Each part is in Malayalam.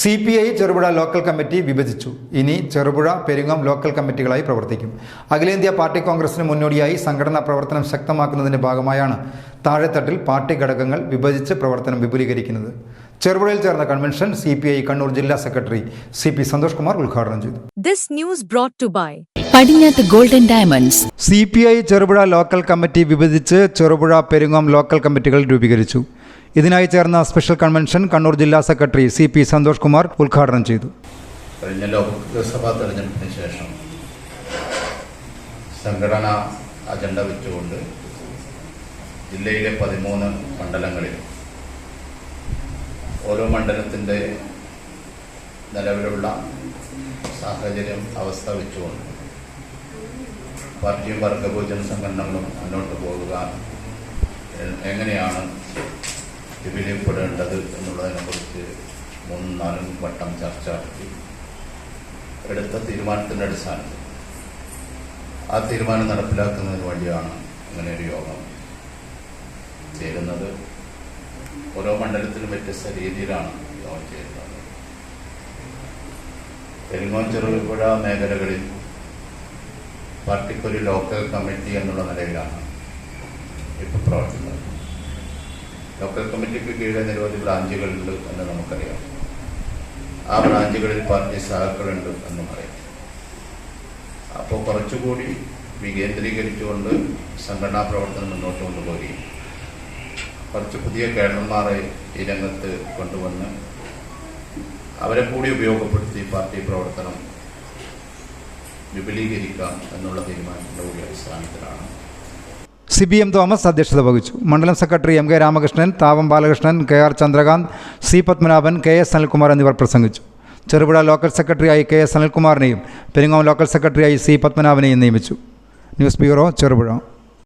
C P I Cherupuzha local committee വിഭജിച്ചു. ഇനി ചെറുപുഴ പെരുങ്ങം ലോക്കൽ കമ്മിറ്റികളായി പ്രവർത്തിക്കും. അഖിലേന്ത്യാ പാർട്ടി കോൺഗ്രസിന് മുന്നോടിയായി സംഘടനാ പ്രവർത്തനം ശക്തമാക്കുന്നതിന്റെ ഭാഗമായാണ് താഴെത്തട്ടിൽ പാർട്ടി ഘടകങ്ങൾ വിഭജിച്ച് പ്രവർത്തനം വിപുലീകരിക്കുന്നത്. ചെറുപുഴയിൽ ചേർന്ന convention C P I Kannur ജില്ലാ secretary C P Santhosh Kumar ഉദ്ഘാടനം ചെയ്തു. This news brought to by Padinjath golden diamonds C P I Cherupuzha local committee വിഭജിച്ച് ചെറുപുഴ പെരുങ്ങം ലോക്കൽ കമ്മിറ്റികൾ രൂപീകരിച്ചു. ഇതിനായി ചേർന്ന സ്പെഷ്യൽ കൺവെൻഷൻ കണ്ണൂർ ജില്ലാ secretary C P Santhosh Kumar ഉദ്ഘാടനം ചെയ്തു. കഴിഞ്ഞ ലോക്സഭാ തെരഞ്ഞെടുപ്പിന് ശേഷം സംഘടനാ അജണ്ട വെച്ചുകൊണ്ട് ജില്ലയിലെ പതിമൂന്ന് മണ്ഡലങ്ങളിൽ ഓരോ മണ്ഡലത്തിന്റെ നിലവിലുള്ള സാഹചര്യം അവസ്ഥ വെച്ചുകൊണ്ട് പാർട്ടിയും വർഗഭോജന സംഘടനകളും മുന്നോട്ട് പോകുക എങ്ങനെയാണ് വിപുലപ്പെടേണ്ടത് എന്നുള്ളതിനെക്കുറിച്ച് മൂന്നും നാലും വട്ടം ചർച്ച നടത്തി. എടുത്ത തീരുമാനത്തിന്റെ അടിസ്ഥാനത്തിൽ. ആ തീരുമാനം നടപ്പിലാക്കുന്നതിന് വേണ്ടിയാണ് ഇങ്ങനെ ഒരു യോഗം ചേരുന്നത്. ഓരോ മണ്ഡലത്തിലും വ്യത്യസ്ത രീതിയിലാണ് യോഗം ചേരുന്നത്. തെലുങ്കോൺ ചെറുപുഴ മേഖലകളിൽ പാർട്ടിക്കൊരു ലോക്കൽ കമ്മിറ്റി എന്നുള്ള നിലയിലാണ് ഇപ്പോൾ പ്രവർത്തിക്കുന്നത്. ലോക്കൽ കമ്മിറ്റിക്ക് കീഴിൽ നിരവധി ബ്രാഞ്ചുകളുണ്ട് എന്ന് നമുക്കറിയാം. ആ ബ്രാഞ്ചുകളിൽ പാർട്ടി സഹാക്കളുണ്ട് എന്നും അറിയാം. അപ്പോൾ കുറച്ചുകൂടി വികേന്ദ്രീകരിച്ചുകൊണ്ട് സംഘടനാ പ്രവർത്തനം മുന്നോട്ട് കൊണ്ടുപോവുകയും കുറച്ച് പുതിയ കേഡർമാരെ ഈ രംഗത്ത് കൊണ്ടുവന്ന് അവരെ കൂടി ഉപയോഗപ്പെടുത്തി പാർട്ടി പ്രവർത്തനം വിപുലീകരിക്കാം എന്നുള്ള തീരുമാനത്തിന്റെ കൂടി അടിസ്ഥാനത്തിലാണ് സി ബി എം തോമസ് അധ്യക്ഷത വഹിച്ചു. മണ്ഡലം secretary M K Ramakrishnan Thavam Balakrishnan K R Chandrakanth C Padmanabhan K S Anilkumar എന്നിവർ പ്രസംഗിച്ചു. ചെറുപുഴ ലോക്കൽ സെക്രട്ടറിയായി കെ എസ് അനിൽകുമാറിനെയും പെരിങ്ങോം ലോക്കൽ സെക്രട്ടറിയായി സി പത്മനാഭനെയും നിയമിച്ചു. News bureau Cherupuzha.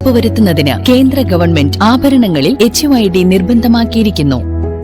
ഉറപ്പുവരുത്തുന്നതിന് കേന്ദ്ര ഗവൺമെന്റ് ആഭരണങ്ങളിൽ എച്ച് നിർബന്ധമാക്കിയിരിക്കുന്നു.